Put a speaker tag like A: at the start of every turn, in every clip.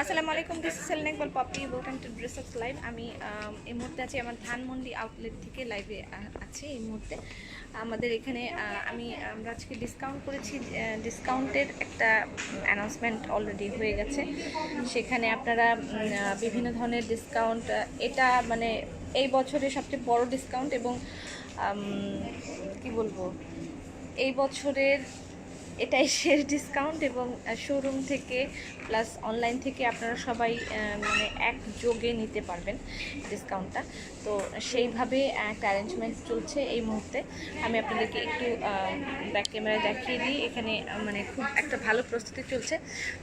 A: আসসালামু আলাইকুম this is Selina Iqbal Popy welcome to dresses live আমি এই মুহূর্তে আছি আমার ধানমন্ডি আউটলেট থেকে লাইভে আছি এই মুহূর্তে। আমাদের এখানে আমি, আমরা আজকে ডিসকাউন্ট করেছি ডিসকাউন্টের একটা অ্যানাউন্সমেন্ট অলরেডি হয়ে গেছে। সেখানে আপনারা বিভিন্ন ধরনের ডিসকাউন্ট এটা মানে এই বছরের সবচেয়ে বড় ডিসকাউন্ট এবং কি বলব? এই বছরের এটাই শেষ ডিসকাউন্ট এবং শোরুম থেকে প্লাস অনলাইন থেকে আপনারা সবাই মানে এক যোগে নিতে পারবেন ডিসকাউন্টটা তো সেইভাবে একটা অ্যারেঞ্জমেন্ট চলছে এই মুহূর্তে। আমি আপনাদেরকে একটু ব্যাক ক্যামেরায় দেখিয়ে দিই। এখানে মানে খুব একটা ভালো প্রস্তুতি চলছে।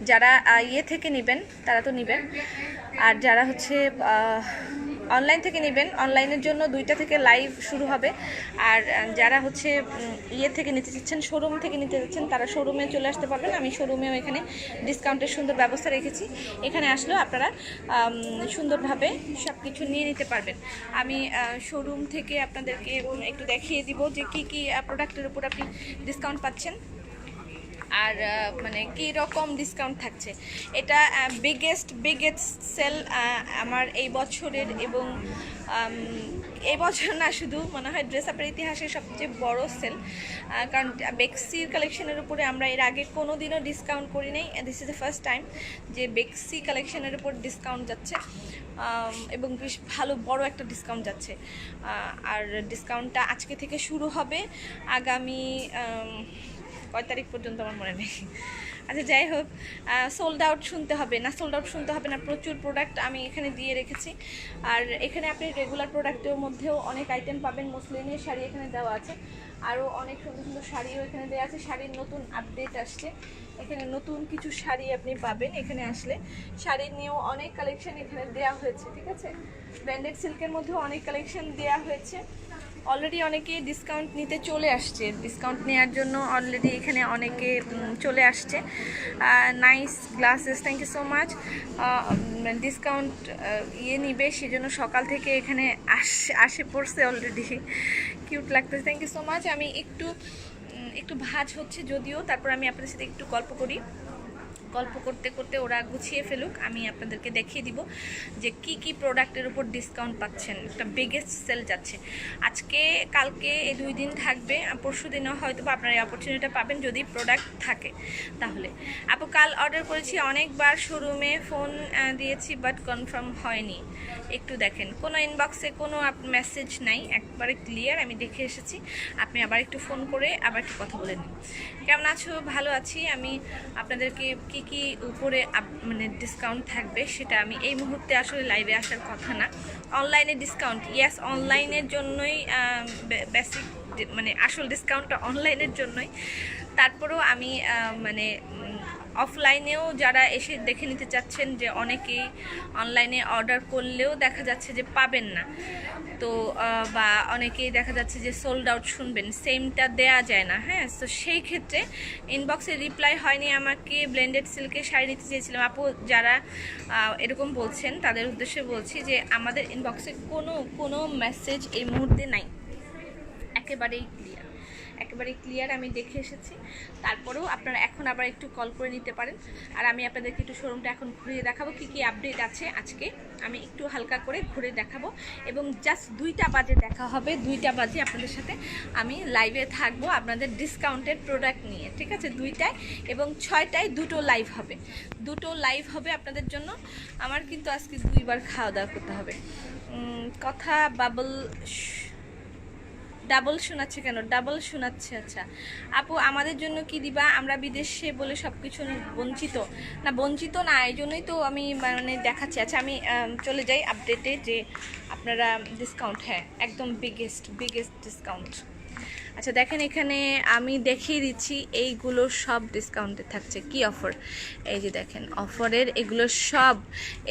A: যারা ইয়ে থেকে নেবেন, তারা তো নেবেন। আর যারা হচ্ছে অনলাইন থেকে নেবেন। অনলাইনের জন্য দুইটা থেকে লাইভ শুরু হবে। আর যারা হচ্ছে ইয়ে থেকে নিতে চাচ্ছেন শোরুম থেকে নিতে চাচ্ছেন, তারা শোরুমে চলে আসতে পারবেন। আমি শোরুমেও এখানে ডিসকাউন্টের সুন্দর ব্যবস্থা রেখেছি। এখানে আসলেও আপনারা সুন্দরভাবে সব কিছু নিয়ে নিতে পারবেন। আমি শোরুম থেকে আপনাদেরকে একটু দেখিয়ে দিব যে কি কি প্রোডাক্টের উপর আপনি ডিসকাউন্ট পাচ্ছেন। আর মানে কি রকম ডিসকাউন্ট থাকছে? এটা বিগেস্ট বিগেস্ট সেল আমার এই বছরের এবং এই বছর না শুধু, মনে হয় ড্রেস আপের ইতিহাসের সবচেয়ে বড় সেল কারণ বেক্সির কালেকশনের উপরে আমরা এর আগে কোনো দিনও ডিসকাউন্ট করি নাই। This is the first time যে বেক্সি কালেকশনের উপর ডিসকাউন্ট যাচ্ছে এবং বেশ ভালো, বড় একটা ডিসকাউন্ট যাচ্ছে। আর ডিসকাউন্টটা আজকে থেকে শুরু হবে আগামী কয় তারিখ পর্যন্ত আমার মনে নেই। আচ্ছা যাই হোক সোল্ড আউট শুনতে হবে। না সোল্ড আউট শুনতে হবে না, প্রচুর প্রোডাক্ট আমি এখানে দিয়ে রেখেছি। আর এখানে আপনি রেগুলার প্রোডাক্টের মধ্যেও অনেক আইটেম পাবেন। মুসলিনের শাড়ি এখানে দেওয়া আছে। আরও অনেক সুন্দর সুন্দর শাড়িও এখানে দেওয়া আছে। শাড়ির নতুন আপডেট আসছে। এখানে নতুন কিছু শাড়ি আপনি পাবেন এখানে আসলে। শাড়ি নিয়েও অনেক কালেকশন এখানে দেওয়া হয়েছে, ঠিক আছে? ব্র্যান্ডেড সিল্কের মধ্যেও অনেক কালেকশন দেওয়া হয়েছে। অলরেডি অনেকে ডিসকাউন্ট নিতে চলে আসছে। ডিসকাউন্ট নেওয়ার জন্য অলরেডি এখানে অনেকে চলে আসছে। Nice glasses thank you so much discount ইয়ে নিবে, সেজন্য সকাল থেকে এখানে আসে আসে পড়ছে অলরেডি কিউট লাগতেছে থ্যাংক ইউ সো মাচ আমি একটু একটু ভাজ হচ্ছে যদিও, তারপর আমি আপনাদের সাথে একটু গল্প করি। গল্প করতে করতে ওরা গুছিয়ে ফেলুক, আমি আপনাদেরকে দেখিয়ে দিব যে কি কি প্রোডাক্টের উপর ডিসকাউন্ট পাচ্ছেন, একটা বিগেস্ট সেল যাচ্ছে। আজকে, কালকে এই দুই দিন থাকবে, পরশু দিনও হয়তো আপনারা এই অপরচুনিটিটা পাবেন যদি প্রোডাক্ট থাকে তাহলে। আপু, কাল অর্ডার করেছি, অনেকবার শোরুমে ফোন দিয়েছি বাট কনফার্ম হয়নি। একটু দেখেন, কোনো ইনবক্সে কোনো মেসেজ নাই, একবারে ক্লিয়ার আমি দেখে এসেছি। আপনি আবার একটু ফোন করে আবার একটু কথা বলে নিন। কেমন আছো? ভালো আছি। আমি আপনাদেরকে কি কি উপরে মানে ডিসকাউন্ট থাকবে, সেটা আমি এই মুহূর্তে আসলে লাইভে আসার কথা না। অনলাইনে ডিসকাউন্ট ইয়াস অনলাইনের জন্যই বেসিক মানে আসল ডিসকাউন্টটা অনলাইনের জন্যই। তারপরেও আমি মানে অফলাইনেও যারা এসে দেখে নিতে চাচ্ছেন যে অনেকেই অনলাইনে অর্ডার করলেও দেখা যাচ্ছে যে পাবেন না। তো বা অনেকেই দেখা যাচ্ছে যে সোল্ড আউট শুনবেন সেমটা দেয়া যায় না হ্যাঁ? তো সেই ক্ষেত্রে ইনবক্সে রিপ্লাই হয়নি আমাকে ব্লেন্ডেড সিল্কে শাড়ি নিতে চেয়েছিলাম। আপু, যারা এরকম বলছেন, তাদের উদ্দেশ্যে বলছি যে আমাদের ইনবক্সে কোনো কোনো মেসেজ এই মুহূর্তে নাই। একেবারেই ক্লিয়ার একেবারেই ক্লিয়ার আমি দেখে এসেছি। তারপরেও আপনারা এখন আবার একটু কল করে নিতে পারেন। আর আমি আপনাদেরকে একটু শোরুমটা এখন ঘুরিয়ে দেখাবো, কি কি আপডেট আছে আজকে। আমি একটু হালকা করে ঘুরে দেখাবো। এবং জাস্ট দুইটা বাজে দেখা হবে, দুইটা বাজে আপনাদের সাথে আমি লাইভে থাকব আপনাদের ডিসকাউন্টেড প্রোডাক্ট নিয়ে, ঠিক আছে? দুইটায় এবং ছয়টায় দুটো লাইভ হবে। দুটো লাইভ হবে আপনাদের জন্য। আমার কিন্তু আজকে দুইবার খাওয়া দাওয়া করতে হবে। কথা বাবল ডাবল শোনাচ্ছে কেন? ডাবল শোনাচ্ছে আচ্ছা। আপু, আমাদের জন্য কি দিবা? আমরা বিদেশে বলে সব কিছু বঞ্চিত। না বঞ্চিত না, এই জন্যই তো আমি মানে দেখাচ্ছি। আচ্ছা আমি চলে যাই আপডেটে যে আপনারা ডিসকাউন্ট হ্যাঁ একদম বিগেস্ট বিগেস্ট ডিসকাউন্ট আচ্ছা দেখেন এখানে আমি দেখিয়ে দিচ্ছি, এইগুলো সব ডিসকাউন্টে থাকছে। কি অফার এই যে দেখেন অফারের এগুলো সব,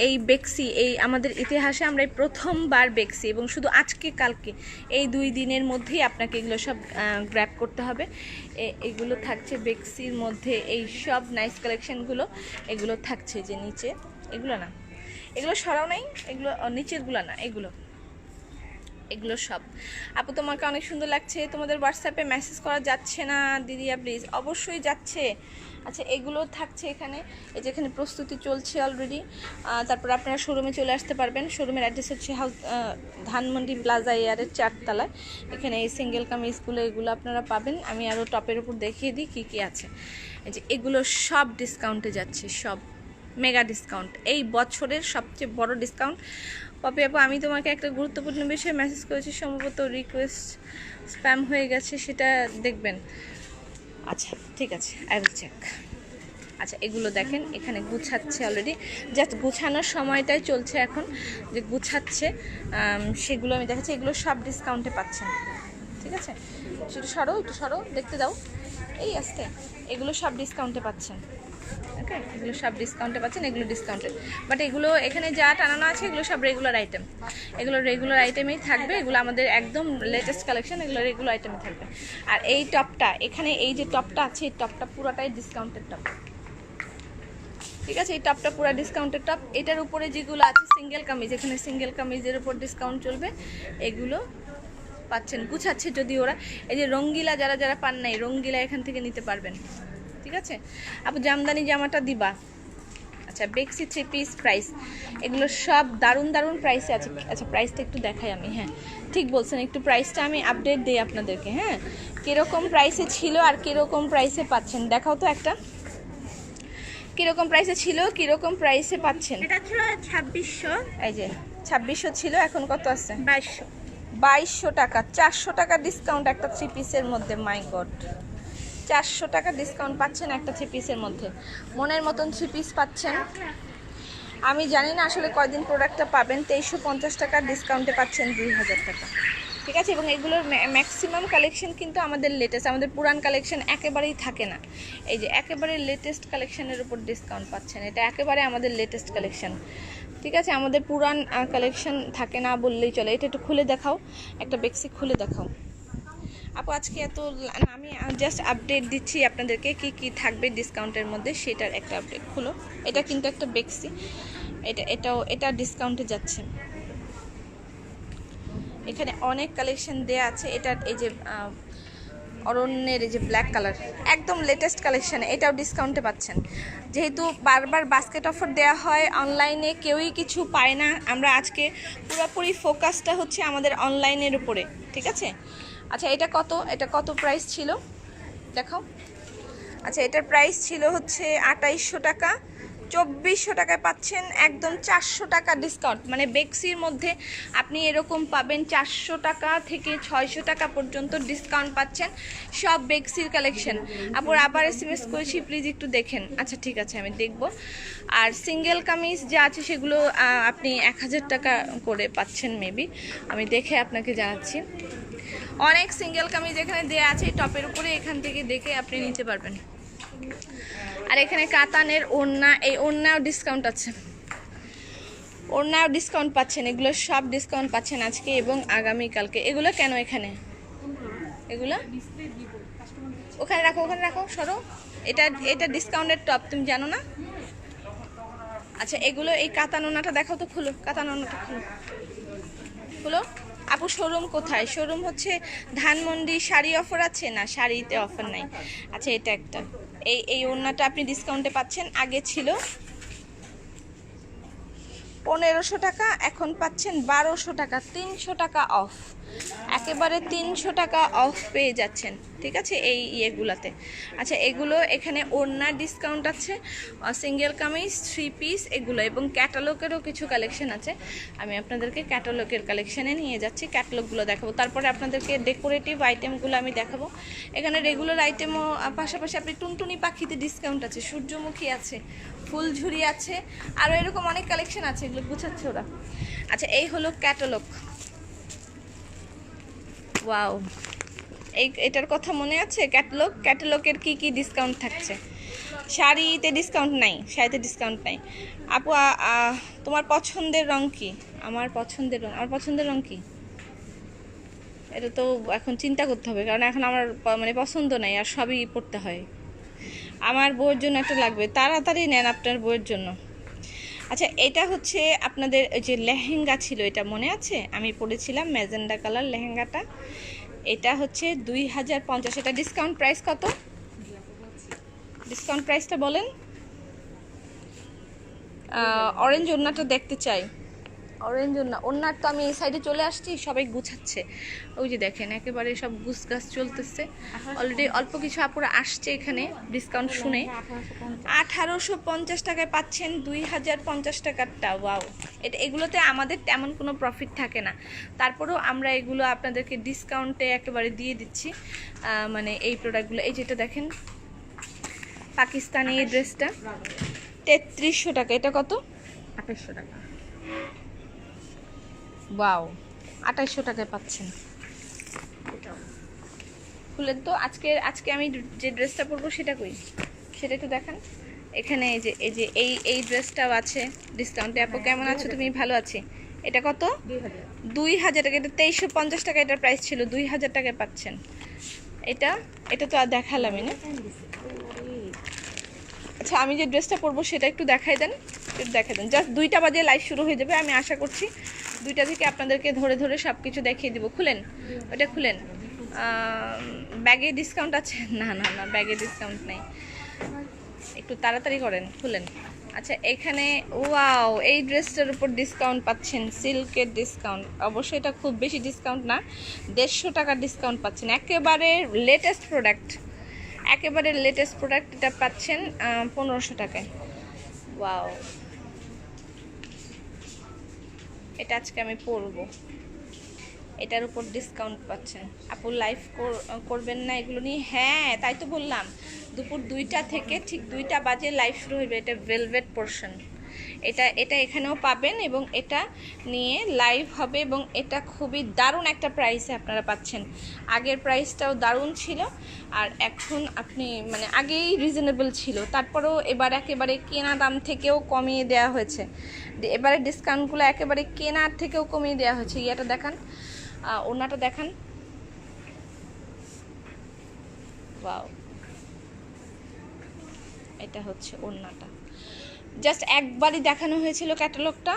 A: এই বেক্সি এই আমাদের ইতিহাসে আমরা এই প্রথমবার বেক্সি এবং শুধু আজকে, কালকে, এই দুই দিনের মধ্যেই আপনাকে এগুলো সব গ্র্যাপ করতে হবে। এগুলো থাকছে বেক্সির মধ্যে, এই সব নাইস কালেকশানগুলো এগুলো থাকছে যে নিচে। এগুলো না, এগুলো সরাও নাই, এগুলো নিচেরগুলো না, এগুলো। এগুলো সব। আপু, তোমাকে অনেক সুন্দর লাগছে। তোমাদের হোয়াটসঅ্যাপে মেসেজ করা যাচ্ছে না দিদিয়া প্লিজ অবশ্যই যাচ্ছে। আচ্ছা এগুলো থাকছে এখানে। এই যে এখানে প্রস্তুতি চলছে অলরেডি তারপর আপনারা শোরুমে চলে আসতে পারবেন। শোরুমের অ্যাড্রেস হচ্ছে হাউস ধানমন্ডি প্লাজা এয়ারের চারতলায়। এখানে এই সিঙ্গেল স্কুলে এগুলো আপনারা পাবেন। আমি আরও টপের উপর দেখিয়ে দিই কী কী আছে। এই যে এগুলো সব ডিসকাউন্টে যাচ্ছে, সব। মেগা ডিসকাউন্ট এই বছরের সবচেয়ে বড় ডিসকাউন্ট পপি আপু, আমি তোমাকে একটা গুরুত্বপূর্ণ বিষয়ে মেসেজ করেছি, সম্ভবত রিকোয়েস্ট স্প্যাম হয়ে গেছে, সেটা দেখবেন। আচ্ছা ঠিক আছে আই উইল চেক আচ্ছা এগুলো দেখেন, এখানে গুছাচ্ছে অলরেডি জাস্ট গুছানোর সময়টাই চলছে এখন, যে গুছাচ্ছে সেগুলো আমি দেখাচ্ছি, এগুলো সব ডিসকাউন্টে পাচ্ছেন। ঠিক আছে? একটু সরো একটু সরো, দেখতে দাও। এই আসতে, এগুলো সব ডিসকাউন্টে পাচ্ছেন। ওকে এগুলো সব ডিসকাউন্টে পাচ্ছেন, এগুলো ডিসকাউন্টে বাট এগুলো এখানে যা টানানো আছে, এগুলো সব রেগুলার আইটেম এগুলো রেগুলার আইটেমেই থাকবে, এগুলো আমাদের একদম লেটেস্ট কালেকশন এগুলো রেগুলার আইটেমে থাকবে। আর এই টপটা এখানে এই যে টপটা আছে, এই টপটা পুরোটাই ডিসকাউন্টের টপ ঠিক আছে, এই টপটা পুরো ডিসকাউন্টের টপ এটার উপরে যেগুলো আছে সিঙ্গেল কামিজ, এখানে সিঙ্গেল কামিজের উপর ডিসকাউন্ট চলবে। এগুলো পাচ্ছেন, গুছাচ্ছে যদি ওরা। এই যে রঙ্গিলা, যারা যারা পান নাই, রঙ্গিলা এখান থেকে নিতে পারবেন। ঠিক আছে? আপু জামদানি জামাটা দিবা। আচ্ছা বেক্সি থ্রি পিস প্রাইস এগুলো সব দারুণ দারুণ প্রাইসে আছে। আচ্ছা প্রাইসটা একটু দেখাই আমি হ্যাঁ। ঠিক বলছেন একটু প্রাইসটা আমি আপডেট দিই আপনাদেরকে হ্যাঁ। কীরকম প্রাইসে ছিল আর কীরকম প্রাইসে পাচ্ছেন? দেখাও তো একটা। কীরকম প্রাইসে ছিল কীরকম প্রাইসে পাচ্ছেন?
B: এটা ছিল ছাব্বিশশো।
A: এই যে ছাব্বিশশো ছিল এখন কত আছে?
B: বাইশশো।
A: বাইশশো টাকা চারশো টাকা ডিসকাউন্ট একটা থ্রি পিসের মধ্যে মাই গড চারশো টাকা ডিসকাউন্ট পাচ্ছেন একটা থ্রি পিসের মধ্যে। মনের মতন থ্রি পিস পাচ্ছেন। আমি জানি না আসলে কয়দিন প্রোডাক্টটা পাবেন, তেইশশো পঞ্চাশ টাকা ডিসকাউন্টে পাচ্ছেন দুই হাজার টাকা। ঠিক আছে? এবং এগুলোর ম্যাক্সিমাম কালেকশন কিন্তু আমাদের লেটেস্ট আমাদের পুরান কালেকশন একেবারেই থাকে না। এই যে একেবারে লেটেস্ট কালেকশনের উপর ডিসকাউন্ট পাচ্ছেন। এটা একেবারে আমাদের লেটেস্ট কালেকশন ঠিক আছে? আমাদের পুরান কালেকশন থাকে না বললেই চলে। এটা একটু খুলে দেখাও। একটা বেক্সি খুলে দেখাও। আপু, আজকে এত আমি জাস্ট আপডেট দিচ্ছি আপনাদেরকে কি কি থাকবে ডিসকাউন্টের মধ্যে, সেটার একটা আপডেট খুলো। এটা কিন্তু একটা বেক্সি এটা, এটাও, এটা ডিসকাউন্টে যাচ্ছে। এখানে অনেক কালেকশন দেয়া আছে। এটার এই যে অরণ্যের এই যে ব্ল্যাক কালার একদম লেটেস্ট কালেকশন এটাও ডিসকাউন্টে পাচ্ছেন। যেহেতু বারবার বাস্কেট অফার দেওয়া হয় অনলাইনে কেউই কিছু পায় না। আমরা আজকে পুরোপুরি ফোকাসটা হচ্ছে আমাদের অনলাইনের উপরে, ঠিক আছে? আচ্ছা এটা কত? এটা কত প্রাইস ছিল? দেখাও। আচ্ছা এটার প্রাইস ছিল হচ্ছে আটাইশশো টাকা। চব্বিশশো টাকায় পাচ্ছেন একদম চারশো টাকা ডিসকাউন্ট মানে বেক্সির মধ্যে আপনি এরকম পাবেন চারশো টাকা থেকে ছয়শো টাকা পর্যন্ত ডিসকাউন্ট পাচ্ছেন সব বেক্সির কালেকশন আপুর আবার এস এম এস করেছি প্লিজ একটু দেখেন। আচ্ছা ঠিক আছে, আমি দেখব। আর সিঙ্গেল কামিজ যা আছে সেগুলো আপনি এক হাজার টাকা করে পাচ্ছেন মেবি আমি দেখে আপনাকে জানাচ্ছি। অনেক সিঙ্গেল কামিজ এখানে দেওয়া আছে টপের উপরে এখান থেকে দেখে আপনি নিতে পারবেন। আর এখানে কাতানের ওড়না, এই ওড়নাও ডিসকাউন্ট আছে। ওড়নাও ডিসকাউন্ট পাচ্ছেন, এগুলো সব ডিসকাউন্ট পাচ্ছেন আজকে এবং আগামীকালকে এগুলো কেন এখানে? এগুলো? ওখানে রাখো ওখানে রাখো, সরো। এটা এটা ডিসকাউন্টের টপ তুমি জানো না? আচ্ছা এগুলো এই কাতানোনাটা দেখাও তো খুলো কাতানোনাটা খুলো। খুলো? আপু, শোরুম কোথায়? শোরুম হচ্ছে ধানমন্ডি, শাড়ি অফার আছে না? শাড়িতে অফার নাই। আচ্ছা এটা একটা। এই এই ওড়নাটা আপনি ডিসকাউন্টে পাচ্ছেন, আগে ছিল। পনেরোশো টাকা, এখন পাচ্ছেন বারোশো টাকা, তিনশো টাকা অফ একেবারে তিনশো টাকা অফ পেয়ে যাচ্ছেন, ঠিক আছে, এই ইয়েগুলাতে। আচ্ছা এগুলো এখানে ওড়না ডিসকাউন্ট আছে সিঙ্গেল কামিজ থ্রি পিস এগুলো, এবং ক্যাটালগেরও কিছু কালেকশন আছে। আমি আপনাদেরকে ক্যাটালগের কালেকশানে নিয়ে যাচ্ছি ক্যাটালগুলো দেখাবো। তারপরে আপনাদেরকে ডেকোরেটিভ আইটেমগুলো আমি দেখাবো। এখানে রেগুলার আইটেমও পাশাপাশি আপনি টুনটুনি পাখিতে ডিসকাউন্ট আছে, সূর্যমুখী আছে, ফুলঝুরি আছে, আরও এরকম অনেক কালেকশন আছে, এগুলো গুছাচ্ছে ওরা। আচ্ছা এই হলো ক্যাটালগ ওয়াও এই, এটার কথা মনে আছে? ক্যাটালগ ক্যাটালগের কি কি ডিসকাউন্ট থাকছে? শাড়িতে ডিসকাউন্ট নাই, শাড়িতে ডিসকাউন্ট নাই। আপু তোমার পছন্দের রং কি? আমার পছন্দের রং, আমার পছন্দের রং কি? এটা তো এখন চিন্তা করতে হবে, কারণ এখন আমার মানে পছন্দ নাই, আর সবই পড়তে হয়। আমার বইয়ের জন্য একটা লাগবে। তাড়াতাড়ি নেন আপনার বইয়ের জন্য। আচ্ছা এটা হচ্ছে আপনাদের ওই যে লেহেঙ্গা ছিল, এটা মনে আছে? আমি পড়েছিলাম ম্যাজেন্ডা কালার লেহেঙ্গাটা। এটা হচ্ছে দুই হাজার পঞ্চাশ। এটা ডিসকাউন্ট প্রাইস কত? ডিসকাউন্ট প্রাইসটা বলেন। অরেঞ্জ ওড়নাটা দেখতে চাই। অরেঞ্জ ওড়না ওড়নার তো আমি এই সাইডে চলে আসছি সবাই গুছাচ্ছে। ওই যে দেখেন একেবারে সব গুছ গাছ চলতেছে। অলরেডি অল্প কিছু আপুরা আসছে এখানে ডিসকাউন্ট শুনে। আঠারোশো পঞ্চাশ টাকায় পাচ্ছেন দুই হাজার পঞ্চাশ টাকারটা ওয়াও এটা এগুলোতে আমাদের তেমন কোনো প্রফিট থাকে না। তারপরেও আমরা এগুলো আপনাদেরকে ডিসকাউন্টে একেবারে দিয়ে দিচ্ছি। মানে এই প্রোডাক্টগুলো এই যেটা দেখেন পাকিস্তানি এই ড্রেসটা তেত্রিশশো টাকা এটা কত?
B: আঠাশশো টাকা।
A: ওয়াও আঠাইশশো টাকায় পাচ্ছেন। খুলেন তো আজকে আজকে আমি যে ড্রেসটা পরবো সেটা কই? সেটা একটু দেখান। এখানে এই যে এই যে এই এই ড্রেসটাও আছে ডিসকাউন্টে আপু কেমন আছো? তুমি ভালো আছি। এটা কত?
B: দুই হাজার।
A: দুই হাজার টাকা এটা তেইশশো পঞ্চাশ টাকা এটার প্রাইস ছিল। দুই হাজার টাকায় পাচ্ছেন। এটা এটা তো আর দেখালামই না। আচ্ছা আমি যে ড্রেসটা পরবো সেটা একটু দেখাই দেন, একটু দেখাই দেন। জাস্ট দুইটা বাজে লাইভ শুরু হয়ে যাবে, আমি আশা করছি দুইটা থেকে আপনাদেরকে ধরে ধরে সব কিছু দেখিয়ে দেবো। খুলেন ওটা খুলেন। ব্যাগে ডিসকাউন্ট আছে? না না না, ব্যাগে ডিসকাউন্ট নেই। একটু তাড়াতাড়ি করেন, খুলেন। আচ্ছা এখানে ওয়াও এই ড্রেসটার উপর ডিসকাউন্ট পাচ্ছেন সিল্কের ডিসকাউন্ট অবশ্যই এটা খুব বেশি ডিসকাউন্ট না, দেড়শো টাকার ডিসকাউন্ট পাচ্ছেন। একেবারে লেটেস্ট প্রোডাক্ট একেবারে লেটেস্ট প্রোডাক্ট এটা পাচ্ছেন পনেরোশো টাকায়। ওয়াও এটা আজকে আমি পরব। এটার উপর ডিসকাউন্ট পাচ্ছেন। আপু লাইভ করবেন না এগুলো নিয়ে? হ্যাঁ তাই তো বললাম। দুপুর দুইটা থেকে ঠিক দুইটা বাজে লাইভ শুরু হইবে এটা ভেলভেট পোর্শন এটা এটা এখানেও পাবেন এবং এটা নিয়ে লাইভ হবে এবং এটা খুবই দারুণ একটা প্রাইসে আপনারা পাচ্ছেন। আগের প্রাইসটাও দারুণ ছিল আর এখন আপনি মানে আগেই রিজনেবল ছিল। তারপরেও এবার একেবারে কেনা দাম থেকেও কমিয়ে দেওয়া হয়েছে। এবারে ডিসকাউন্টগুলো একেবারে কেনার থেকেও কমিয়ে দেওয়া হয়েছে। ইয়েটা দেখান। ওনাটা দেখান। ওয়াও। এটা হচ্ছে ওড়নাটা। জাস্ট একবারই দেখানো হয়েছিল ক্যাটালগটা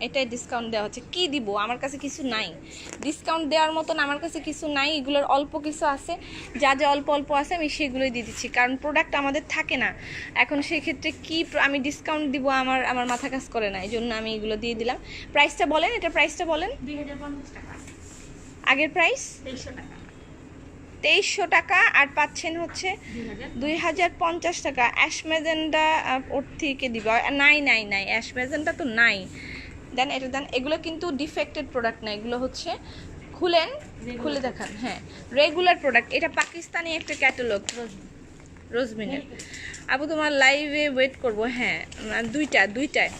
A: এটাই ডিসকাউন্ট দেওয়া হচ্ছে। কি দিব? আমার কাছে কিছু নাই। ডিসকাউন্ট দেওয়ার মতন আমার কাছে কিছু নাই। এগুলোর অল্প কিছু আছে। যা যা অল্প অল্প আছে আমি সেগুলোই দিয়ে দিচ্ছি। কারণ প্রোডাক্ট আমাদের থাকে না। এখন সেই ক্ষেত্রে কি আমি ডিসকাউন্ট দিব আমার আমার মাথা কাজ করে না। এই জন্য আমি এগুলো দিয়ে দিলাম। প্রাইসটা বলেন এটা প্রাইসটা বলেন।
B: দুই হাজার পঞ্চাশ টাকা।
A: আগের প্রাইস
B: টাকা।
A: তেইশশো টাকা আর পাচ্ছেন হচ্ছে
B: দুই হাজার
A: পঞ্চাশ টাকা অ্যাশমেজেনটা ওর থেকে দিব। নাই নাই নাই অ্যাশমেজেনটা তো নাই। দেন এটা দেন এগুলো কিন্তু ডিফেক্টেড প্রোডাক্ট না এগুলো হচ্ছে খুলেন খুলে দেখান হ্যাঁ রেগুলার প্রোডাক্ট এটা পাকিস্তানি একটা ক্যাটালগ রোজমিনের আবু তোমার লাইভে ওয়েট করব হ্যাঁ দুইটা দুইটায়।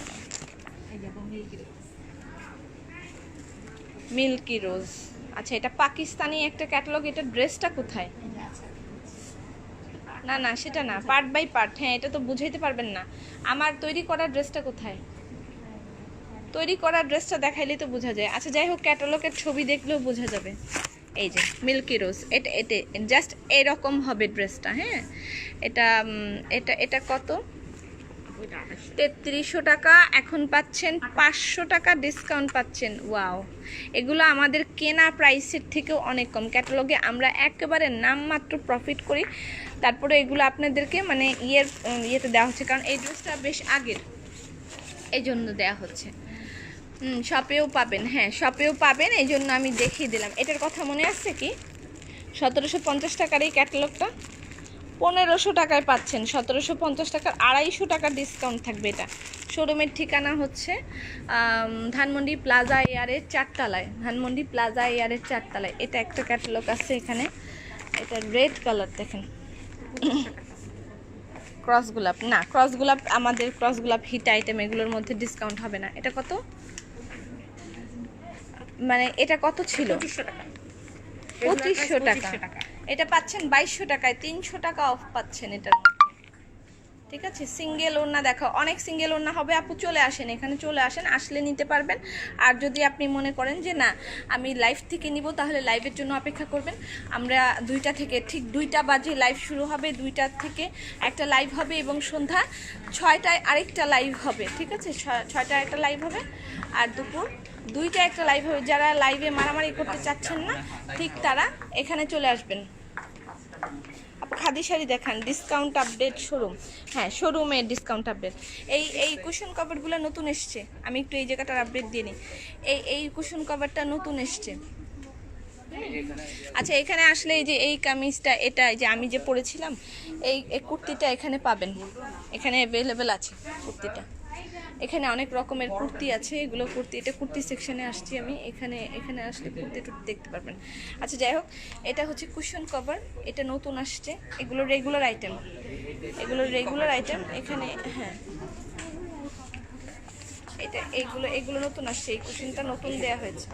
B: মিল্কি রোজ
A: আচ্ছা এটা পাকিস্তানি একটা ক্যাটালগ এটা ড্রেসটা কোথায়? না না, সেটা না পার্ট বাই পার্ট হ্যাঁ এটা তো বুঝাইতে পারবেন না। আমার তৈরি করা ড্রেসটা কোথায়? তৈরি করা ড্রেসটা দেখাইলেই তো বোঝা যায়। আচ্ছা যাই হোক ক্যাটালগের ছবি দেখলেও বোঝা যাবে। এই যে মিল্কি রোজ এটা এটা জাস্ট এরকম হবে ড্রেসটা হ্যাঁ? এটা এটা এটা কত? তেত্রিশশো টাকা, এখন পাচ্ছেন পাঁচশো টাকা ডিসকাউন্ট পাচ্ছেন। ওয়াও এগুলো আমাদের কেনা প্রাইসের থেকেও অনেক কম। ক্যাটালগে আমরা একেবারে নামমাত্র প্রফিট করি। তারপরে এগুলো আপনাদেরকে মানে ইয়ের ইয়েতে দেওয়া হচ্ছে। কারণ এই ড্রেসটা বেশ আগের। এই জন্য দেওয়া হচ্ছে। হুম শপেও পাবেন। হ্যাঁ শপেও পাবেন এই জন্য আমি দেখিয়ে দিলাম। এটার কথা মনে আছে কি? সতেরোশো পঞ্চাশ টাকার এই ক্যাটালগটা পনেরোশো টাকায় পাচ্ছেন। সতেরোশো পঞ্চাশ টাকার আড়াইশো টাকার ডিসকাউন্ট থাকবে এটা। শোরুমের ঠিকানা হচ্ছে ধানমন্ডি প্লাজা এয়ারের চারতলায়। ধানমন্ডি প্লাজা এয়ারের চারতলায়। এটা একটা ক্যাটালগ আছে এখানে। এটা রেড কালার দেখেন। ক্রস গোলাপ। না ক্রস গোলাপ আমাদের ক্রস গোলাপ হিট আইটেম এগুলোর মধ্যে ডিসকাউন্ট হবে না। এটা কত? মানে এটা কত ছিল?
B: পঁচিশশো টাকা।
A: পঁচিশশো টাকা। এটা পাচ্ছেন বাইশশো টাকায়, তিনশো টাকা অফ পাচ্ছেন এটার ঠিক আছে? সিঙ্গেল ওড়না দেখো, অনেক সিঙ্গেল ওড়না হবে। আপু চলে আসেন, এখানে চলে আসেন, আসলে নিতে পারবেন। আর যদি আপনি মনে করেন যে না, আমি লাইভ থেকে নিব, তাহলে লাইভের জন্য অপেক্ষা করবেন। আমরা দুইটা থেকে, ঠিক দুইটা বাজে লাইভ শুরু হবে দুইটা থেকে একটা লাইভ হবে এবং সন্ধ্যা ছয়টায় আরেকটা লাইভ হবে। ঠিক আছে? ছয়টায় একটা লাইভ হবে। আর দুপুর দুইটা একটা লাইভ হবে। যারা লাইভে মারামারি করতে চাচ্ছেন না, ঠিক তারা এখানে চলে আসবেন। খাদি শাড়ি দেখান ডিসকাউন্ট আপডেট শোরুম হ্যাঁ শোরুমে ডিসকাউন্ট আপডেট এই এই কুশন কভারগুলো নতুন এসছে। আমি একটু এই জায়গাটার আপডেট দিয়ে নিই। এই এই কুশন কভারটা নতুন এসছে। আচ্ছা এখানে আসলে এই যে এই কামিজটা, এটা যে আমি যে পরেছিলাম, এই কুর্তিটা এখানে পাবেন। এখানে অ্যাভেলেবেল আছে কুর্তিটা। এখানে অনেক রকমের কুর্তি আছে, এগুলো কুর্তি, এটা কুর্তি সেকশনে আসছি আমি, এখানে এখানে আসলে কুর্তি টুর্তি দেখতে পারবেন। আচ্ছা যাই হোক, এটা হচ্ছে কুশন কভার এটা নতুন আসছে, এগুলো রেগুলার আইটেম এগুলো রেগুলার আইটেম এখানে হ্যাঁ। এটা এইগুলো এগুলো নতুন আসছে, এই কুশনটা নতুন দেয়া হয়েছে।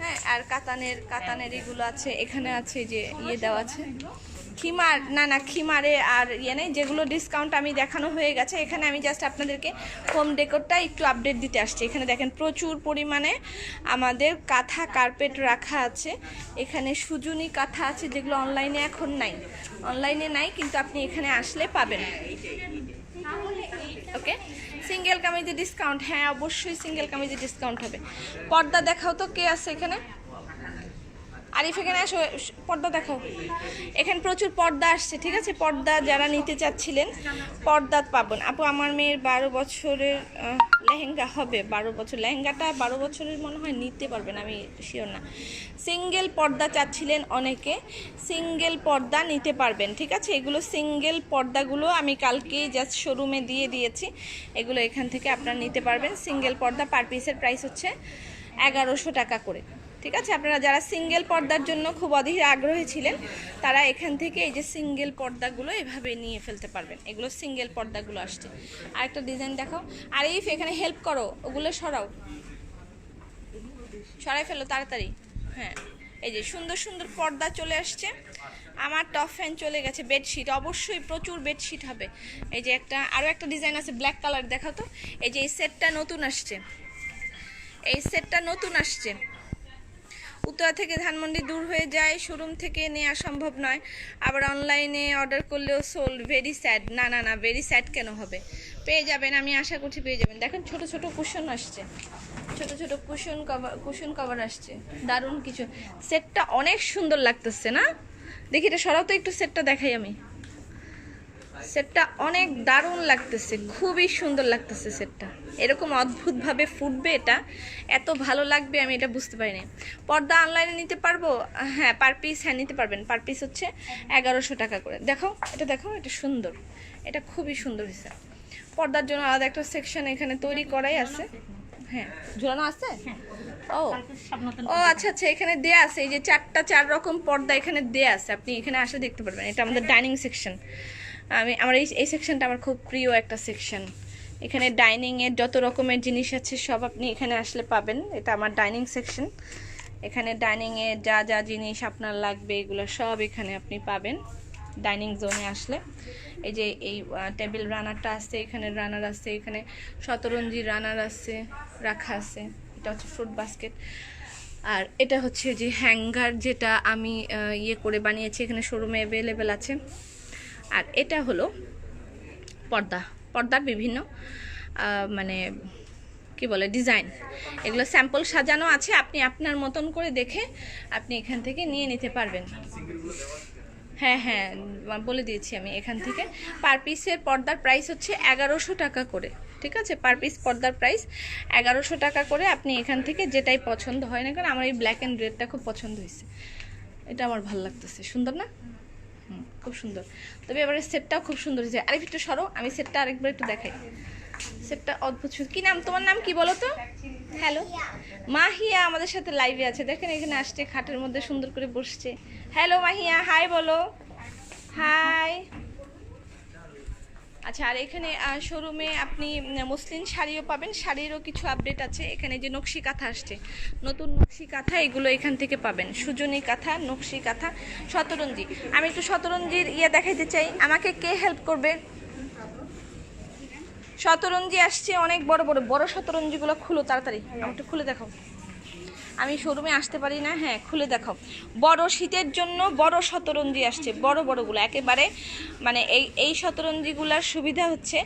A: হ্যাঁ আর কাতানের কাতানের এগুলো আছে, এখানে আছে যে ইয়ে দেওয়া আছে। খিমার না না, খিমারে আর ইয়ে নেই, যেগুলো ডিসকাউন্ট আমি দেখানো হয়ে গেছে, এখানে আমি জাস্ট আপনাদেরকে হোম ডেকোরটা একটু আপডেট দিতে আসছি। এখানে দেখেন প্রচুর পরিমাণে আমাদের কাঁথা কার্পেট রাখা আছে। এখানে সুজুনি কাঁথা আছে, যেগুলো অনলাইনে এখন নাই। অনলাইনে নাই, কিন্তু আপনি এখানে আসলে পাবেন। ওকে সিঙ্গেল কামিজে ডিসকাউন্ট হ্যাঁ অবশ্যই সিঙ্গেল কামিজে ডিসকাউন্ট হবে। পর্দা দেখাও তো কে আছে এখানে? আরিফ এখানে আসো পর্দা দেখাও এখানে প্রচুর পর্দা আসছে, ঠিক আছে? পর্দা যারা নিতে চাচ্ছিলেন, পর্দা পাবেন আপু, আমার মেয়ের বারো বছরের লেহেঙ্গা হবে। বারো বছর, লেহেঙ্গাটা বারো বছরের মনে হয় নিতে পারবেন আমি শিওর না। সিঙ্গেল পর্দা চাচ্ছিলেন অনেকে। সিঙ্গেল পর্দা নিতে পারবেন, ঠিক আছে? এগুলো সিঙ্গেল পর্দাগুলো আমি কালকে জাস্ট শোরুমে দিয়ে দিয়েছি। এগুলো এখান থেকে আপনারা নিতে পারবেন। সিঙ্গেল পর্দা পার পিসের প্রাইস হচ্ছে এগারোশো টাকা করে। ঠিক আছে? আপনারা যারা সিঙ্গেল পর্দার জন্য খুব অধীর আগ্রহী ছিলেন, তারা এখান থেকে এই যে সিঙ্গেল পর্দাগুলো এভাবে নিয়ে ফেলতে পারবেন। এগুলো সিঙ্গেল পর্দাগুলো আসছে। আর একটা ডিজাইন দেখাও। আর এই এখানে হেল্প করো, ওগুলো সরাও। সরাই ফেলো তাড়াতাড়ি। হ্যাঁ এই যে সুন্দর সুন্দর পর্দা চলে আসছে। আমার টপ ফ্যান চলে গেছে বেডশিট অবশ্যই প্রচুর বেডশিট হবে। এই যে একটা আরও একটা ডিজাইন আছে ব্ল্যাক কালার দেখাও তো। এই যে এই সেটটা নতুন আসছে। এই সেটটা নতুন আসছে। উত্তরা থেকে ধানমন্ডি দূর হয়ে যায়, শোরুম থেকে নেওয়া সম্ভব নয়। আবার অনলাইনে অর্ডার করলেও সোল্ড ভেরি স্যাড না না না ভেরি স্যাড কেন হবে? পেয়ে যাবেন, আমি আশা করছি পেয়ে যাবেন। দেখেন, ছোট ছোট কুশন আসছে। ছোট ছোট কুশন কভার কুশন কভার আসছে। দারুণ কিছু। সেটটা অনেক সুন্দর লাগতেছে, না? দেখি এটা সরাও তো, একটু সেটটা দেখাই আমি। সেটটা অনেক দারুণ লাগতেছে খুবই সুন্দর লাগতেছে সেটটা। এরকম অদ্ভুতভাবে ফুটবে এটা এত ভালো লাগবে আমি এটা বুঝতে পারিনি। পর্দা অনলাইনে নিতে পারব? হ্যাঁ পার পিস হ্যাঁ নিতে পারবেন। পার পিস হচ্ছে এগারোশো টাকা করে। দেখো এটা দেখো এটা সুন্দর। এটা খুবই সুন্দর হয়েছে। পর্দার জন্য আলাদা একটা সেকশন এখানে তৈরি করাই আছে। হ্যাঁ ঝুলানো আছে? ও।
B: সব নতুন
A: ও আচ্ছা আচ্ছা এখানে দেয়া আছে। এই যে চারটা চার রকম পর্দা এখানে দেয়া আছে। আপনি এখানে আসে দেখতে পারবেন। এটা আমাদের ডাইনিং সেকশন আমি, আমার এই এই সেকশনটা আমার খুব প্রিয় একটা সেকশন এখানে ডাইনিং এর যত রকমের জিনিস আছে সব আপনি এখানে আসলে পাবেন। এটা আমার ডাইনিং সেকশন এখানে ডাইনিং এ যা যা জিনিস আপনার লাগবে, এগুলো সব এখানে আপনি পাবেন। ডাইনিং জোনে আসলে। এই যে এই টেবিল রানারটা আছে, এখানে রানার আছে, এখানে শতরঞ্জি রানার আছে, রাখা আছে। এটা হচ্ছে ফ্রুট বাস্কেট আর এটা হচ্ছে যে হ্যাঙ্গার যেটা আমি ইয়ে করে বানিয়েছি। এখানে শোরুমে অ্যাভেলেবেল আছে। আর এটা হলো পর্দা। পর্দার বিভিন্ন মানে কি বলে, ডিজাইন। এগুলো স্যাম্পল সাজানো আছে, আপনি আপনার মতন করে দেখে আপনি এখান থেকে নিয়ে নিতে পারবেন। হ্যাঁ হ্যাঁ বলে দিয়েছি আমি এখান থেকে। পার পিসের পর্দার প্রাইস হচ্ছে এগারোশো টাকা করে, ঠিক আছে? পার পিস পর্দার প্রাইস এগারোশো টাকা করে আপনি এখান থেকে যেটাই পছন্দ হয় না কারণ আমার এই ব্ল্যাক অ্যান্ড রেডটা খুব পছন্দ হয়েছে। এটা আমার ভালো লাগতেছে, সুন্দর না? খুব সুন্দর। তবে এবারে সেটটাও খুব সুন্দর হয়েছে। আরেক একটু সরো, আমি সেটটা আরেকবার একটু দেখাই। সেটটা অদ্ভুত কি নাম? তোমার নাম কি বলো তো? হ্যালো মাহিয়া আমাদের সাথে লাইভে আছে। দেখেন এখানে আসছে, খাটের মধ্যে সুন্দর করে বসছে। হ্যালো মাহিয়া হাই বলো। হাই আচ্ছা আর এখানে শোরুমে আপনি মুসলিম শাড়িও পাবেন, শাড়িরও কিছু আপডেট আছে। এখানে যে নকশি কাঁথা আসছে, নতুন নকশি কাঁথা, এগুলো এখান থেকে পাবেন। সুজনী কাঁথা, নকশি কাঁথা, শতরঞ্জি। আমি একটু শতরঞ্জির ইয়ে দেখাইতে চাই। আমাকে কে হেল্প করবে? শতরঞ্জি আসছে, অনেক বড় বড় বড় শতরঞ্জিগুলো খুলো, তাড়াতাড়ি। আমি একটু খুলে দেখাও। আমি শোরুমে আসতে পারি না হ্যাঁ খুলে দেখো বড় শীতের জন্য বড় শতরঞ্জি আসছে, বড় বড়গুলো একেবারে মানে এই এই শতরঞ্জিগুলোর সুবিধা হচ্ছে,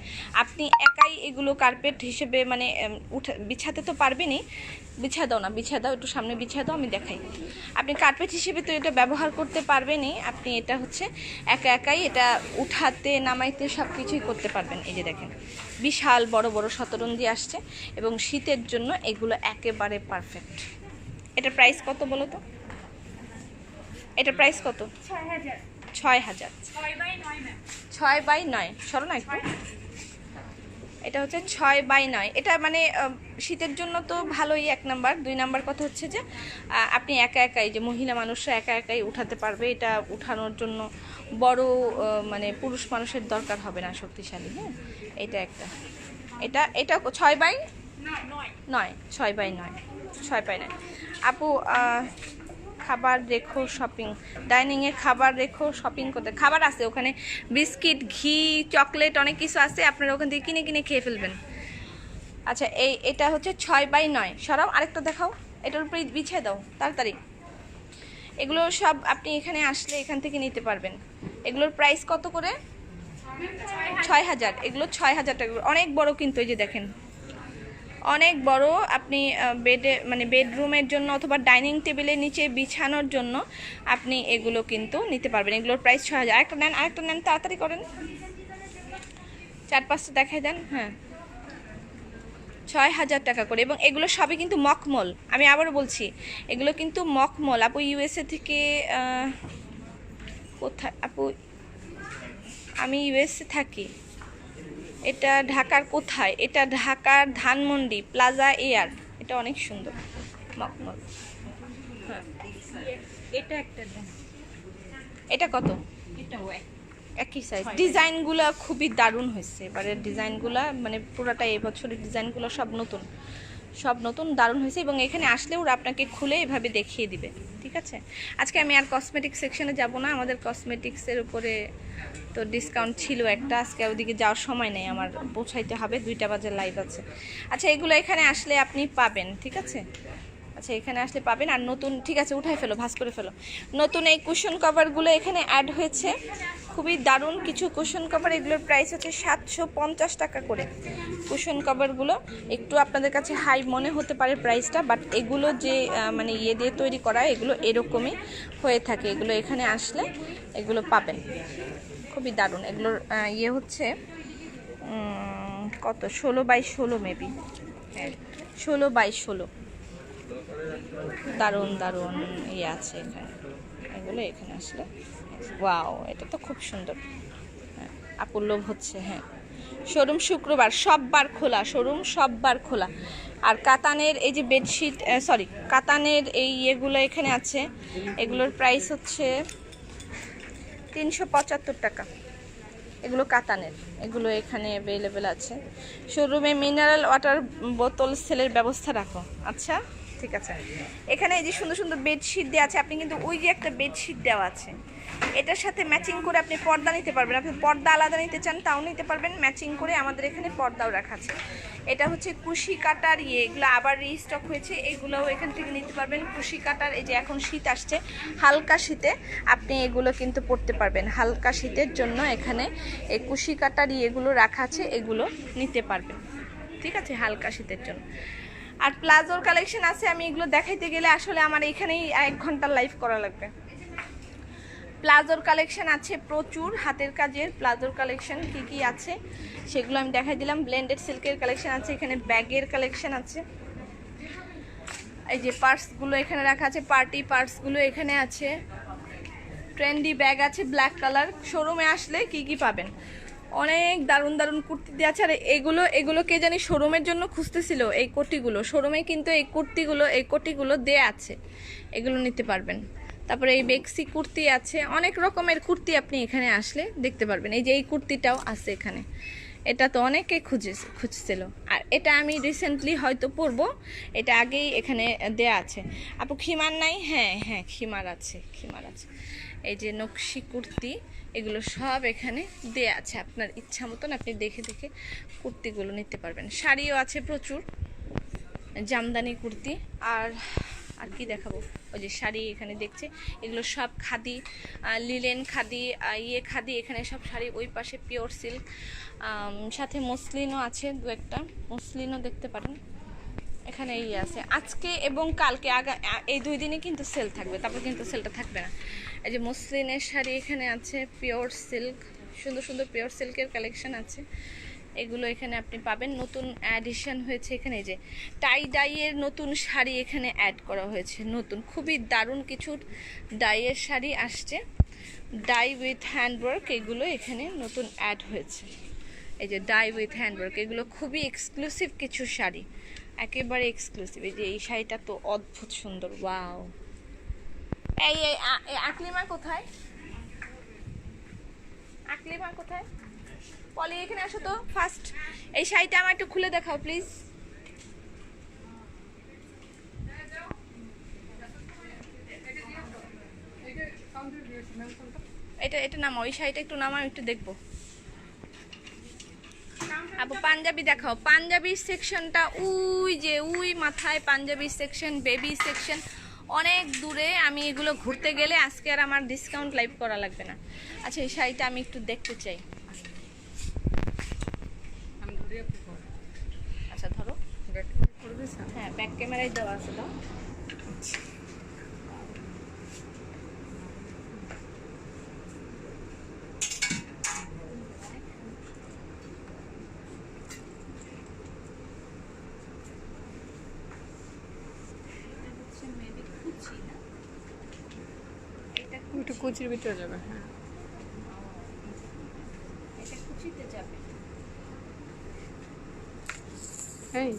A: আপনি একাই এগুলো কার্পেট হিসেবে মানে উঠা, বিছাতে তো পারবেনই। বিছা দাও না, বিছা দাও, একটু সামনে বিছা দাও, আমি দেখাই। আপনি কার্পেট হিসেবে তো এটা ব্যবহার করতে পারবেনই, আপনি এটা হচ্ছে একা একাই এটা উঠাতে, নামাইতে সব কিছুই করতে পারবেন। এই যে দেখেন, বিশাল বড় বড় শতরঞ্জি আসছে এবং শীতের জন্য এগুলো একেবারে পারফেক্ট এটার প্রাইস কত বলো তো? এটা প্রাইস কত?
B: ছয় হাজার।
A: ছয়
B: বাই নয়
A: সরো না একটু। এটা হচ্ছে ছয় বাই নয়। এটা মানে শীতের জন্য তো ভালোই এক নাম্বার। দুই নাম্বার কথা হচ্ছে যে আপনি একা একাই যে মহিলা মানুষরা একা একাই উঠাতে পারবে এটা উঠানোর জন্য বড় মানে পুরুষ মানুষের দরকার হবে না শক্তিশালী হ্যাঁ? এটা একটা। এটা এটা ছয় বাই
B: নয়
A: ছয় বাই নয়। ছয় বাই নয়। আপু খাবার রেখো শপিং ডাইনিংয়ে খাবার রেখো শপিং করতে। খাবার আছে ওখানে। বিস্কিট, ঘি, চকলেট অনেক কিছু আছে, আপনারা ওখান থেকে কিনে কিনে খেয়ে ফেলবেন। আচ্ছা এই, এটা হচ্ছে ছয় বাই নয়। সরাও, আরেকটা দেখাও। এটার উপরে বিছিয়ে দাও, তাড়াতাড়ি। এগুলো সব আপনি এখানে আসলে এখান থেকে নিতে পারবেন। এগুলোর প্রাইস কত করে? ছয় হাজার। এগুলো ছয় হাজার টাকা অনেক বড় কিন্তু এই যে দেখেন। অনেক বড় আপনি বেডে মানে বেডরুমের জন্য অথবা ডাইনিং টেবিলের নিচে বিছানোর জন্য আপনি এগুলো কিন্তু নিতে পারবেন। এগুলোর প্রাইস ছ হাজার। আরেকটা নেন আরেকটা নেন, তাড়াতাড়ি করেন। চার পাঁচটা দেখাই দেন হ্যাঁ। ছয় হাজার টাকা করে। এবং এগুলো সবই কিন্তু মকমল আমি আবারও বলছি, এগুলো কিন্তু মকমল আপু ইউএসএ থেকে কোথায়? আপু, আমি ইউএসএ থাকি। এটা ঢাকার কোথায়? এটা ঢাকার ধানমন্ডি প্লাজা এয়ার। এটা অনেক সুন্দর। মকমল। হ্যাঁ
B: এটা একটা
A: এটা কত? একই সাইজ। ডিজাইনগুলো খুবই দারুণ হয়েছে। এবারে ডিজাইনগুলো মানে পুরোটা এবছরের ডিজাইনগুলো সব নতুন। সব নতুন, দারুণ হয়েছে এবং এখানে আসলে ওরা আপনাকে খুলে এভাবে দেখিয়ে দিবে, ঠিক আছে? আজকে আমি আর কসমেটিক সেকশনে যাব না, আমাদের কসমেটিক্সের উপরে তো ডিসকাউন্ট ছিল একটা, আজকে ওদিকে যাওয়ার সময় নেই, আমার পৌঁছাইতে হবে, দুইটা বাজে লাইভ আছে। আচ্ছা এগুলো এখানে আসলে আপনি পাবেন, ঠিক আছে? আচ্ছা এখানে আসলে পাবেন, আর নতুন, ঠিক আছে, উঠাই ফেলো ভাস করে ফেলো। নতুন এই কুশন কভারগুলো এখানে অ্যাড হয়েছে। খুবই দারুণ কিছু কুশন কভার এগুলোর প্রাইস হচ্ছে সাতশো পঞ্চাশ টাকা করে। কুশন কভারগুলো একটু আপনাদের কাছে হাই মনে হতে পারে প্রাইসটা বাট এগুলো যে মানে ইয়ে দিয়ে তৈরি করা, এগুলো এরকমই হয়ে থাকে। এগুলো এখানে আসলে এগুলো পাবেন। খুবই দারুণ। এগুলোর ইয়ে হচ্ছে কত? ষোলো বাই ষোলো মেবি ষোলো বাই ষোলো। দারুণ দারুণ ইয়ে আছে এখানে। এগুলো এখানে আসলে ওয়াও এটা তো খুব সুন্দর। আপুর লোভ হচ্ছে হ্যাঁ। শোরুম শুক্রবার, সববার খোলা, শোরুম সববার খোলা। আর কাতানের এই যে বেডশিট সরি কাতানের এই ইয়েগুলো এখানে আছে। এগুলোর প্রাইস হচ্ছে তিনশো পঁচাত্তর টাকা। এগুলো কাতানের, এগুলো এখানে অ্যাভেলেবেল আছে। শোরুমে মিনারেল ওয়াটার বোতল সেলের ব্যবস্থা রাখো। আচ্ছা ঠিক আছে। এখানে এই যে সুন্দর সুন্দর বেডশিট দেওয়া আছে, আপনি কিন্তু ওই যে একটা বেডশিট দেওয়া আছে। এটার সাথে ম্যাচিং করে আপনি পর্দা নিতে পারবেন। আপনি পর্দা আলাদা নিতে চান, তাও নিতে পারবেন। ম্যাচিং করে আমাদের এখানে পর্দাও রাখা আছে। এটা হচ্ছে কুশি কাটার ইয়ে এগুলো আবার রিস্টক হয়েছে। এগুলোও এখান থেকে নিতে পারবেন। কুশি কাটার, এই যে এখন শীত আসছে, হালকা শীতে আপনি এগুলো কিন্তু পড়তে পারবেন। হালকা শীতের জন্য এখানে এই কুশি কাটার ইয়েগুলো রাখা আছে, এগুলো নিতে পারবেন। ঠিক আছে? হালকা শীতের জন্য। আর প্লাজোর কালেকশন আছে, আমি এগুলো দেখাইতে গেলে আসলে আমার এখানেই এক ঘণ্টার লাইভ করা লাগবে। প্লাজোর কালেকশন আছে প্রচুর, হাতের কাজের প্লাজোর কালেকশন কি কি আছে সেগুলো আমি দেখাই দিলাম। ব্লেন্ডেড সিল্কের কালেকশন আছে, এখানে ব্যাগের কালেকশন আছে। এই যে পার্সগুলো এখানে রাখা আছে, পার্টি পার্সগুলো এখানে আছে। ট্রেন্ডি ব্যাগ আছে ব্ল্যাক কালার শোরুমে আসলে কি কি পাবেন? অনেক দারুণ দারুণ কুর্তি দেওয়া আছে। আর এগুলো এগুলো কে জানি শোরুমের জন্য খুঁজতেছিল এই কোটিগুলো শোরুমে কিন্তু এই কুর্তিগুলো, এই কোটিগুলো দেয়া আছে। এগুলো নিতে পারবেন। তারপরে এই বেক্সি কুর্তি আছে, অনেক রকমের কুর্তি আপনি এখানে আসলে দেখতে পারবেন। এই যে এই কুর্তিটাও আছে এখানে। এটা তো অনেকে খুঁজে, খুঁজছিল। আর এটা আমি রিসেন্টলি হয়তো পরবো, এটা আগেই এখানে দেয়া আছে। আপু, খিমার নাই? হ্যাঁ হ্যাঁ খিমার আছে খিমার আছে। এই যে নকশি কুর্তি, এগুলো সব এখানে দেয়া আছে। আপনার ইচ্ছা মতন আপনি দেখে দেখে কুর্তিগুলো নিতে পারবেন। শাড়িও আছে প্রচুর, জামদানি কুর্তি, আর আর কি দেখাবো? ওই যে শাড়ি এখানে দেখছে, এগুলো সব খাদি লিলেন খাদি ইয়ে খাদি, এখানে সব শাড়ি ওই পাশে পিওর সিল্ক সাথে মসলিনও আছে দু একটা, মসলিনও দেখতে পারেন। এখানে ইয়ে আছে। আজকে এবং কালকে, আগা এই দুই দিনে কিন্তু সেল থাকবে, তারপর কিন্তু সেলটা থাকবে না। এই যে মসলিনের শাড়ি এখানে আছে পিওর সিল্ক সুন্দর সুন্দর পিওর সিল্কের কালেকশন আছে। এগুলো এখানে আপনি পাবেন। নতুন অ্যাডিশন হয়েছে এখানে যে টাই ডাইয়ের নতুন শাড়ি এখানে অ্যাড করা হয়েছে, নতুন। খুবই দারুণ কিছু ডাইয়ের শাড়ি আসছে। ডাই উইথ হ্যান্ডওয়ার্ক এগুলো এখানে নতুন অ্যাড হয়েছে। এই যে ডাই উইথ হ্যান্ডওয়ার্ক এগুলো খুবই এক্সক্লুসিভ কিছু শাড়ি। একেবারে এক্সক্লুসিভ এই যে এই শাড়িটা তো অদ্ভুত সুন্দর ওয়াও এই আকলিমা কোথায়? আকলিমা কোথায়? পলি, এখানে আসো তো ফার্স্ট এই শাড়িটা আমার একটু খুলে দেখাও প্লিজ এটা এটা নামাও ওই শাড়িটা একটু নামাও একটু দেখব। আপু পাঞ্জাবি দেখাও। পাঞ্জাবির সেকশনটা উই যে, উই মাথায় পাঞ্জাবি সেকশন বেবি সেকশন অনেক দূরে আমি এগুলো ঘুরতে গেলে আজকে আর আমার ডিসকাউন্ট লাইভ করা লাগবে না। আচ্ছা এই শাড়িটা আমি একটু দেখতে চাই। আচ্ছা ধরো। হ্যাঁ ব্যাক ক্যামেরায় দেওয়া আছে দাও
C: একটু কুচির ভিতরে যাবে হ্যাঁ।
A: এটা কুচিতে যাবে।
C: এই।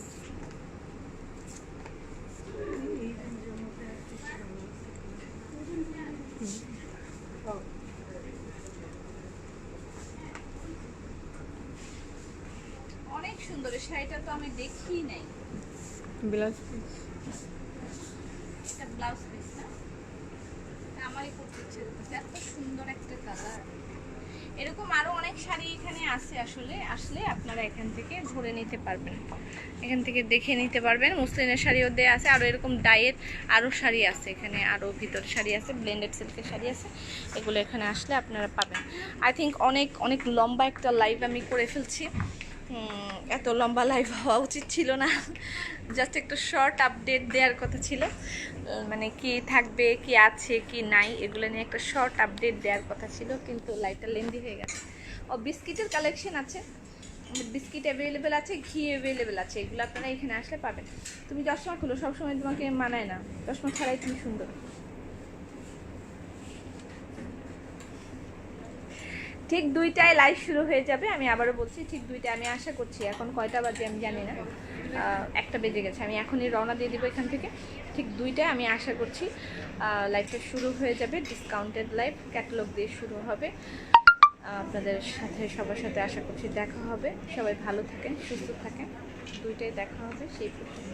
A: অনেক সুন্দর এই শাড়িটা তো আমি দেখিই নাই।
C: বিলাস
A: এটা ব্লাউজ পিস না এটা আমারই করতে ইচ্ছে করতেছে সুন্দর একটা কালার এরকম আরও অনেক শাড়ি এখানে আছে আসলে। আসলে আপনারা এখান থেকে ধরে নিতে পারবেন। এখান থেকে দেখে নিতে পারবেন। মুসলিনের শাড়িও দেওয়া আছে। আরও এরকম ডায়ের আরও শাড়ি আছে এখানে। আরও ভিতরে শাড়ি আছে। ব্লেন্ডেড সিল্কের শাড়ি আছে। এগুলো এখানে আসলে আপনারা পাবেন। আই থিঙ্ক অনেক অনেক লম্বা একটা লাইভ আমি করে ফেলছি। এত লম্বা লাইভ হওয়া উচিত ছিল না। জাস্ট একটু শর্ট আপডেট দেওয়ার কথা ছিল। মানে কি থাকবে, কি আছে, কি নাই, এগুলো নিয়ে একটা শর্ট আপডেট দেওয়ার কথা ছিল, কিন্তু লাইভটা লেন্দি হয়ে গেছে। ও বিস্কিটের কালেকশন আছে। বিস্কিট অ্যাভেলেবেল আছে, ঘি অ্যাভেলেবেল আছে, এগুলো আপনারা এখানে আসলে পাবেন। তুমি চশমা খুলো, সবসময় তোমাকে মানায় না। চশমা ছাড়াই তুমি সুন্দর। ঠিক দুইটায় লাইভ শুরু হয়ে যাবে, আমি আবারও বলছি, ঠিক দুইটায় আমি আশা করছি। এখন কয়টা বাজে আমি জানি না। একটা বেজে গেছে, আমি এখনই রওনা দিয়ে দেবো এখান থেকে। ঠিক দুইটায় আমি আশা করছি লাইভটা শুরু হয়ে যাবে ডিসকাউন্টেড লাইভ ক্যাটালগ দিয়ে শুরু হবে। আপনাদের সাথে, সবার সাথে আশা করছি দেখা হবে। সবাই ভালো থাকেন, সুস্থ থাকেন। দুইটাই দেখা হবে, সেই পর্যন্ত।